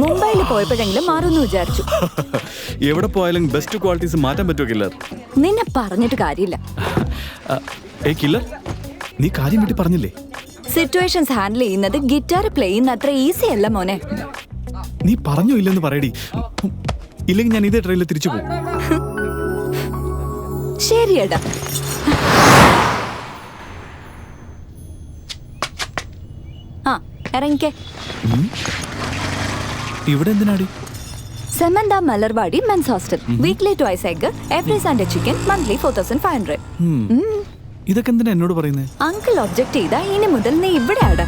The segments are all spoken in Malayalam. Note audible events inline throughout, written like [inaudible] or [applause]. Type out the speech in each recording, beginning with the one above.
മുംബൈയിൽ പോയപ്പോഴെങ്കിലും മാറുന്നു വിചാരിച്ചു. [laughs] എവിടെ പോയാലും ബെസ്റ്റ് ക്വാളിറ്റീസ് മാറ്റാൻ പറ്റുമോ കില്ലർ നിന്നെ പറഞ്ഞിട്ട് കാര്യമില്ല. ഏ കില്ലർ നീ കാര്യം വിട്ട് പറഞ്ഞില്ലേ? സിറ്റുവേഷൻസ് ഹാൻഡിൽ ചെയ്യുന്നത് ഗിറ്റാർ പ്ലേ ചെയ്യുന്ന അത്ര ഈസി അല്ല മോനെ. നീ പറഞ്ഞോ ഇല്ലെന്ന് പറയടി. ഇല്ലെങ്കിൽ ഞാൻ ഇതേ ട്രെയിനിൽ തിരിച്ചു പോകും. [laughs] ശരിയടാ ആ ഇറങ്ങിക്കേ. ഇവിടെ എന്തിനാടി? സെമന്ത Malarvadi men's hostel. Weekly twice egg every Sunday chicken monthly four thousand five hundred. ഇതൊക്കെ എന്തിനാ എന്നോട് പറയുന്നത് അങ്കിൾ ഒബ്ജക്ട് ചെയ്താ ഇനി മുതൽ നീ ഇവിടെ ആടാ.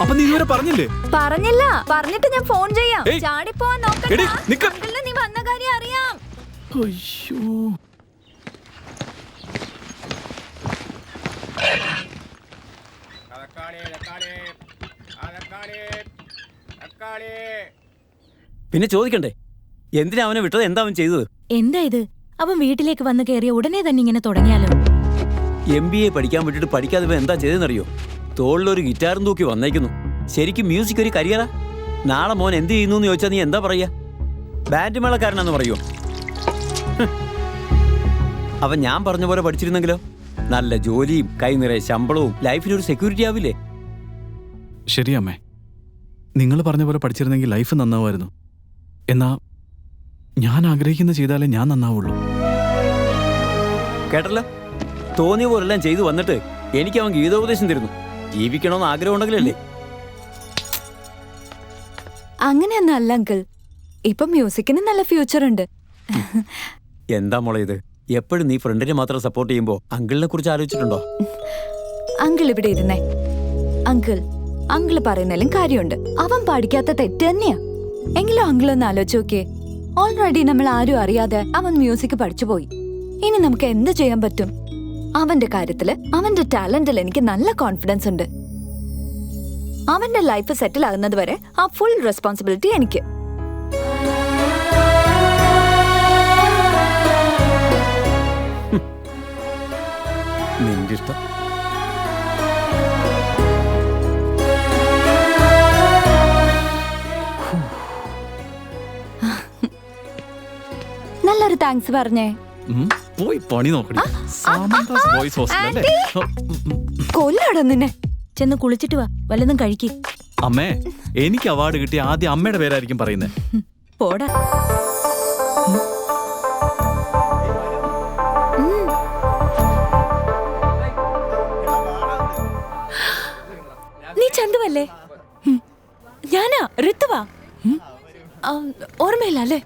അപ്പൊ നീ ഇതുവരെ പറഞ്ഞില്ലേ? പറഞ്ഞില്ല. പറഞ്ഞിട്ട് ഞാൻ ഫോൺ ചെയ്യാം. ചാടിപ്പോവാൻ നോക്കണ്ട. നീ വന്ന കാര്യം അറിയാം. അയ്യോ. ആ തക്കാളി തക്കാളി പിന്നെ ചോദിക്കണ്ടേ? എന്തിനാ അവനെ വിട്ടത്? എന്താ അവൻ ചെയ്തത്? എന്താ ഇത്? അവൻ വീട്ടിലേക്ക് വന്ന് കയറിയ ഉടനെ തന്നെ ഇങ്ങനെ തുടങ്ങിയാലോ? എം ബി എ പഠിക്കാൻ വിട്ടിട്ട് പഠിക്കാതെ ഇവൻ എന്താ ചെയ്തെന്നറിയോ തോളിലൊരു ഗിറ്റാറും തൂക്കി വന്നേക്കുന്നു. ശരിക്കും മ്യൂസിക് ഒരു കരിയറാ? നാളെ മോൻ എന്ത് ചെയ്യുന്നു എന്ന് ചോദിച്ചാൽ നീ എന്താ പറയാ ബാൻഡ് മേളക്കാരനാന്ന് പറയോ. അവൻ ഞാൻ പറഞ്ഞ പോലെ പഠിച്ചിരുന്നെങ്കിലോ? നല്ല ജോലിയും കൈ നിറയെ ശമ്പളവും ലൈഫിനൊരു സെക്യൂരിറ്റി ആവില്ലേ? ശരി അമ്മേ. നിങ്ങൾ പറഞ്ഞ പോലെ പഠിച്ചിരുന്നെങ്കിൽ ലൈഫ് നന്നാവുമായിരുന്നു. എന്നാ ഞാൻ ആഗ്രഹിക്കുന്ന ചെയ്താലേ ഞാൻ നന്നാവുള്ളൂ. കേട്ടല്ലോ? തോന്നിയ പോലെല്ലാം ചെയ്തു വന്നിട്ട് എനിക്ക് അവൻ ഗീതോപദേശം തരുന്നു. ജീവിക്കണമെന്ന് ആഗ്രഹം ഉണ്ടെങ്കിലല്ലേ അങ്ങനെയൊന്നും അല്ല അങ്കിൾ. ഇപ്പൊ മ്യൂസിക്കിന് നല്ല ഫ്യൂച്ചർ ഉണ്ട്. എന്താ മോളെ ഇത്? എപ്പോഴും നീ ഫ്രണ്ടിനെ മാത്രം സപ്പോർട്ട് ചെയ്യുമ്പോ അങ്കിളിനെ കുറിച്ച് ആലോചിച്ചിട്ടുണ്ടോ? അങ്കിൾ ഇവിടെ ഇരുന്നേ. അങ്കിൾ അങ്കിൾ പറയുന്നതിലും കാര്യമുണ്ട്. അവൻ പഠിക്കാത്ത തെറ്റ് തന്നെയാ. എങ്കിലും അങ്കിൾ ഒന്ന് ആലോചിച്ച് നോക്കിയേ. ഓൾറെഡി നമ്മൾ ആരും അറിയാതെ അവൻ മ്യൂസിക് പഠിച്ചു പോയി. ഇനി നമുക്ക് എന്ത് ചെയ്യാൻ പറ്റും? അവന്റെ കാര്യത്തിൽ അവന്റെ ടാലന്റിൽ എനിക്ക് നല്ല കോൺഫിഡൻസ് ഉണ്ട്. അവന്റെ ലൈഫ് സെറ്റിൽ ആകുന്നത് വരെ ആ ഫുൾ റെസ്പോൺസിബിലിറ്റി എനിക്ക്. നിന്റെ ഇഷ്ടം. നല്ലൊരു താങ്ക്സ് പറഞ്ഞേ. പോയി പണി നോക്കണേ സാമന്താസ് ബോയ്സ് കൊല്ലാടോ നിന്നെ. ചെന്ന് കുളിച്ചിട്ട് വാ വല്ലതും കഴിക്ക്. അമ്മേ എനിക്ക് അവാർഡ് കിട്ടിയ ആദ്യം അമ്മയുടെ പേരായിരിക്കും പറയുന്നത് പോടാ. നീ ചന്തുവല്ലേ. ഞാനാ ഋത്തുവാ. ഓർമ്മയില്ല അല്ലേ?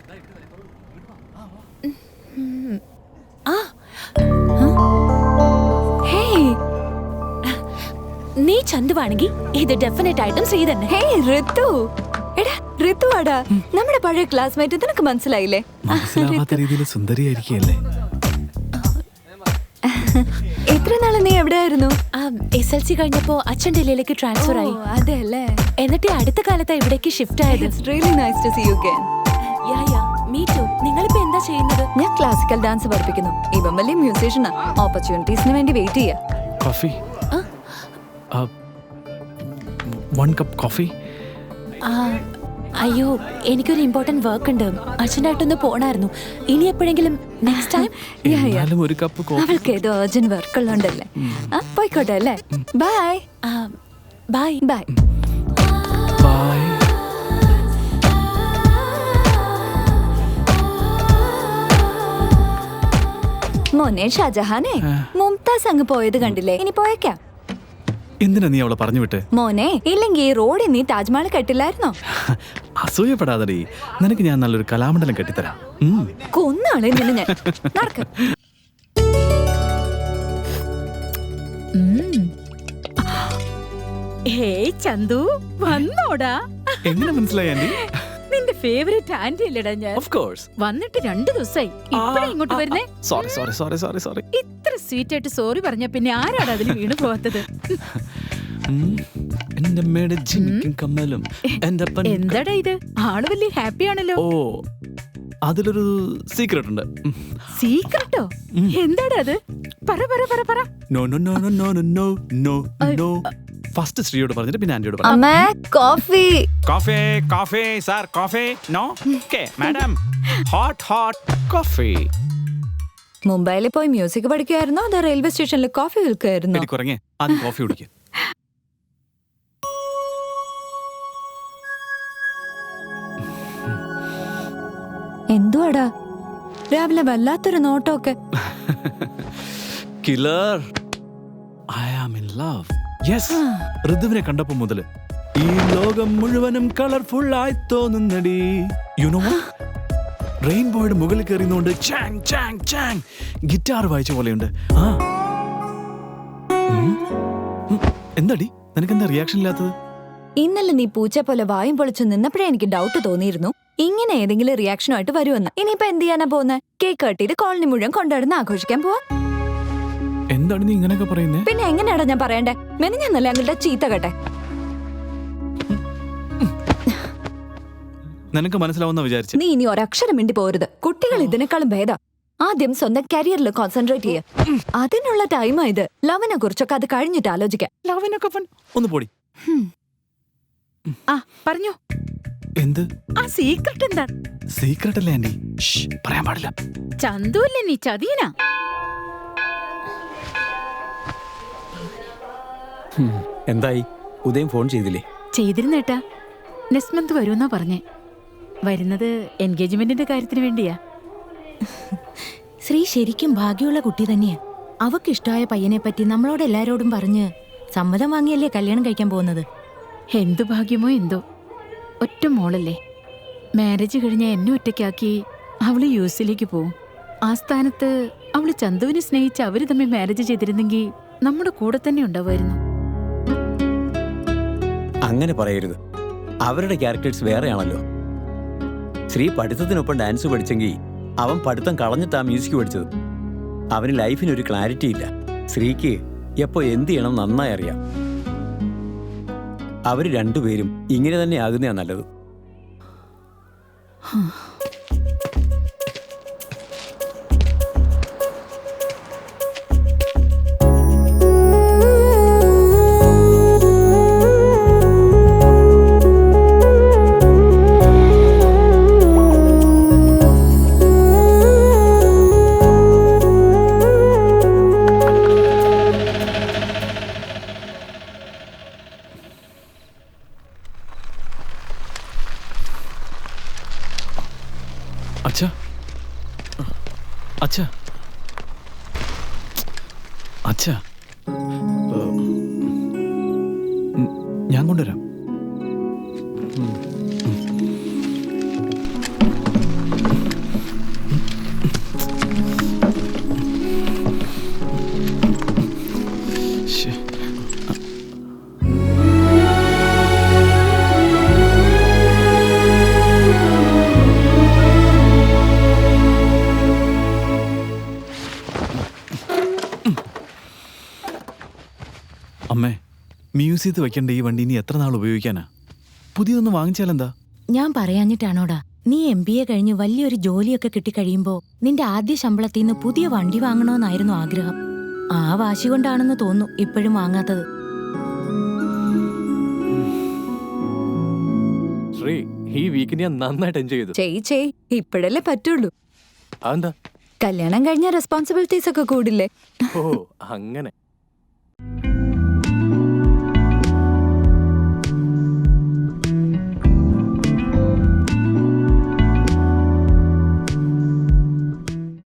ചന്തുവാണെങ്കിൽ ഇത് ഡെഫിനറ്റ് ആയിട്ടും ശ്രീ തന്നെ. ഹേ ഋതു. എടാ ഋതുവാടാ നമ്മുടെ പഴയ ക്ലാസ്മേറ്റ് നിനക്ക് മനസ്സിലായില്ലേ? മനസ്സിലാവാത്ത രീതിയിൽ സുന്ദരിയായിരിക്കല്ലേ എത്ര നാളെ നീ എവിടെയായിരുന്നു? എസ് എൽ സി കഴിഞ്ഞപ്പോ അച്ഛൻ ഡൽഹിയിലേക്ക് ട്രാൻസ്ഫർ ആയി. അതെ അല്ലേ എന്നിട്ട് അടുത്ത കാലത്താ ഇവിടേക്ക് ഷിഫ്റ്റ് ആയത്. Really nice to see you again yeah yeah me too നിങ്ങളിപ്പോ എന്താ ചെയ്യുന്നത്? ഞാൻ ക്ലാസിക്കൽ ഡാൻസ് പഠിപ്പിക്കുന്നു. ഇവൻ വലിയ മ്യൂസീഷ്യനാ ഓപ്പർച്യൂണിറ്റീസിന് വേണ്ടി വെയിറ്റ് ചെയ്യാ. കോഫി വൺ കപ്പ് കോഫി അയ്യോ എനിക്കൊരു ഇമ്പോർട്ടന്റ് വർക്ക് ഉണ്ട്. അച്ഛനായിട്ടൊന്ന് പോണായിരുന്നു. ഇനി എപ്പോഴെങ്കിലും [laughs] നെക്സ്റ്റ് ടൈം ഒരു കപ്പ് അവൾക്ക് ഏതോ അർജന്റ് വർക്ക് ഉള്ളതുകൊണ്ടല്ലേ. പോയിക്കോട്ടെ അല്ലേ? ബൈ ബൈ ബൈ ബൈ മോനെ ഷാജഹാനെ. മുംതാസ് അങ്ങ് പോയത് കണ്ടില്ലേ? ഇനി പോയേക്കാം. എന്തിനാ നീ അവളെ പറഞ്ഞു വിട്ടേ? മോനെ ഇല്ലെങ്കിൽ ഈ റോഡിൽ നീ താജ്മഹൽ കെട്ടില്ലായിരുന്നോ? [laughs] അസൂയപ്പെടാതെടി. നിനക്ക് ഞാൻ നല്ലൊരു കലാമണ്ഡലം കെട്ടിത്തരാം. കൊന്നാളെ നിന്നെ ഞാൻ. നടക്ക. ഹേയ് ചന്തു വന്നോടാ. എങ്ങനെ മനസ്സിലായി ആന്റി? ഫേവറേറ്റ് ആന്റി അല്ലടാ ഞാൻ. ഓഫ് കോഴ്സ് വന്നിട്ട് രണ്ടു ദിവസമായി ഇപ്പഴാ ഇങ്ങോട്ട് വരുന്നേ? Sorry sorry sorry sorry sorry ഇത്ര സ്വീറ്റ് ആയിട്ട് സോറി പറഞ്ഞ പിന്നെ ആരാടാ അതിൽ വീണു പോവാത്തത്? എന്റെ അമ്മയുടെ ജിമിക്കും കമ്മലും എന്റെ അപ്പൻ എന്താടാ ഇത്? ആൾ വലിയ ഹാപ്പി ആണല്ലോ. ഓ അതിലൊരു സീക്രട്ട് ഉണ്ട്. സീക്രട്ടോ എന്താടാ അത്? പറ പറ പറ പറ. No no no no no no no no first ശ്രീയോട് പറഞ്ഞിട്ട് പിന്നെ ആന്റിയോട് പറഞ്ഞു അമ്മേ coffee. Coffee coffee sir coffee. No? Okay madam. Hot hot coffee. മുംബൈയിൽ പോയി മ്യൂസിക് പഠിക്കുമായിരുന്നോ അതോ റെയിൽവേ സ്റ്റേഷനിൽ കോഫി വിൽക്കുമായിരുന്നോ കുറങ്ങേ ആദ്യം കോഫി കുടിക്കും. എന്തുവാടാ? രാവിലെ വല്ലാത്തൊരു നോട്ടമൊക്കെ. Killer I am in love yes ഋതുവിനെ കണ്ടപ്പോ മുതൽ ഈ ലോകം മുഴുവനും കളർഫുൾ ആയി തോന്നുന്നടി. യുനോ റെയിൻബോയുടെ മുകളിൽ കയറിയുന്നോണ്ട് ചാങ് ചാങ് ചാങ് ഗിറ്റാർ വായിച്ച പോലെയുണ്ട്. ആ. എന്താടി നിനക്ക് എന്താടി? നിനക്കെന്താ റിയാക്ഷൻ ഇല്ലാത്തത്? ഇന്നലെ നീ പൂച്ച പോലെ വായും പൊളിച്ചു നിന്നപ്പോഴേ എനിക്ക് ഡൗട്ട് തോന്നിയിരുന്നു. ഇങ്ങനെ ഏതെങ്കിലും റിയാക്ഷനുമായിട്ട് വരുമെന്ന്. ഇനിയിപ്പോ എന്ത് ചെയ്യാനാ പോകുന്നത് കേക്ക് കട്ടിയിട്ട് കോളനി മുഴുവൻ കൊണ്ടുവരുന്ന ആഘോഷിക്കാൻ പോവാ. എന്താണ് നീ ഇങ്ങനെയൊക്കെ പറയുന്നത് പിന്നെ എങ്ങനെയാടാ ഞാൻ പറയണ്ടേ? മെനഞ്ഞന്നല്ലേ ഞങ്ങളുടെ ചീത്ത കട്ടെ? നിനക്ക് മനസ്സിലാവുന്ന വിചാരിച്ചു. നീ ഇനി ഒരക്ഷരം മിണ്ടി പോരുത്. കുട്ടികൾ ഇതിനേക്കാളും ഭേദം. ആദ്യം സ്വന്തം കരിയറിൽ കോൺസെൻട്രേറ്റ് ചെയ്യ. അതിനുള്ള ടൈമാ ഇത്. ലവിനെ കുറിച്ചൊക്കെ അത് കഴിഞ്ഞിട്ട് ആലോചിക്കാം. ലവിനൊക്കെ ഒന്ന് പോടി. ആ പറഞ്ഞു. എന്ത്? ആ സീക്രട്ട് എന്താ? സീക്രട്ട് അല്ലേ ആന്റി? പറയാൻ പാടില്ല. ചന്തുല്ലേ നീ ചതിയനാ? എന്തായി? ഉദയം ഫോൺ ചെയ്തില്ലേ? ചെയ്തിരുന്നേട്ടാ നെക്സ്റ്റ് മന്ത് വരുമെന്നാ പറഞ്ഞേ. വരുന്നത് എൻഗേജ്മെന്റിന്റെ കാര്യത്തിന് വേണ്ടിയാ. ശ്രീ ശരിക്കും ഭാഗ്യമുള്ള കുട്ടി തന്നെയാ. അവക്ക് ഇഷ്ടമായ പയ്യനെ പറ്റി നമ്മളോട് എല്ലാരോടും പറഞ്ഞ് സമ്മതം വാങ്ങിയല്ലേ കല്യാണം കഴിക്കാൻ പോകുന്നത്? എന്തു ഭാഗ്യമോ എന്തോ. ഒറ്റ മോളല്ലേ. മാരേജ് കഴിഞ്ഞ എന്നെ ഒറ്റയ്ക്കാക്കി അവൾ യു എസിലേക്ക് പോവും. ആ സ്ഥാനത്ത് അവൾ ചന്തുവിനെ സ്നേഹിച്ച് അവർ തമ്മിൽ മാരേജ് ചെയ്തിരുന്നെങ്കിൽ നമ്മുടെ കൂടെ തന്നെ ഉണ്ടാവുമായിരുന്നു. അങ്ങനെ പറയരുത്. അവരുടെ ക്യാരക്ടേഴ്സ് വേറെയാണല്ലോ. ശ്രീ പഠിത്തത്തിനൊപ്പം ഡാൻസ് പഠിച്ചെങ്കിൽ അവൻ പഠിത്തം കളഞ്ഞിട്ടാ മ്യൂസിക് പഠിച്ചത്. അവന് ലൈഫിന് ഒരു ക്ലാരിറ്റി ഇല്ല. ശ്രീക്ക് എപ്പോ എന്ത് ചെയ്യണം നന്നായി അറിയാം. അവർ രണ്ടുപേരും ഇങ്ങനെ തന്നെ ആകുന്നതാണ് നല്ലത് അച്ഛാ. അച്ഛാ. അച്ഛാ. ഞാൻ കൊണ്ടുവരാം. മ്യൂസിയത്ത് വെക്കേണ്ട ഈ വണ്ടി ഇനി എത്ര നാൾ ഉപയോഗിക്കാനാ? പുതിയതൊന്ന് വാങ്ങിച്ചാലെന്താ? ഞാൻ പറയാഞ്ഞിട്ടാണോടാ നീ എം ബി എ കഴിഞ്ഞ് വലിയൊരു ജോലിയൊക്കെ കിട്ടിക്കഴിയുമ്പോ നിന്റെ ആദ്യ ശമ്പളത്തിൽ നിന്ന് പുതിയ വണ്ടി വാങ്ങണമെന്നായിരുന്നു ആഗ്രഹം. ആ വാശി കൊണ്ടാണെന്ന് തോന്നുന്നു ഇപ്പോഴും വാങ്ങാത്തത്. ശ്രീ ഈ വീക്കിന് ഞാൻ നന്നായിട്ട് എൻജോയ് ചെയ്തു. ചെയ് ചെയ് ഇപ്പോഴല്ലേ പറ്റുള്ളൂ. അതെന്താ? കല്യാണം കഴിഞ്ഞ റെസ്പോൺസിബിലിറ്റീസ് ഒക്കെ കൂടില്ലേ? ഓ അങ്ങനെ.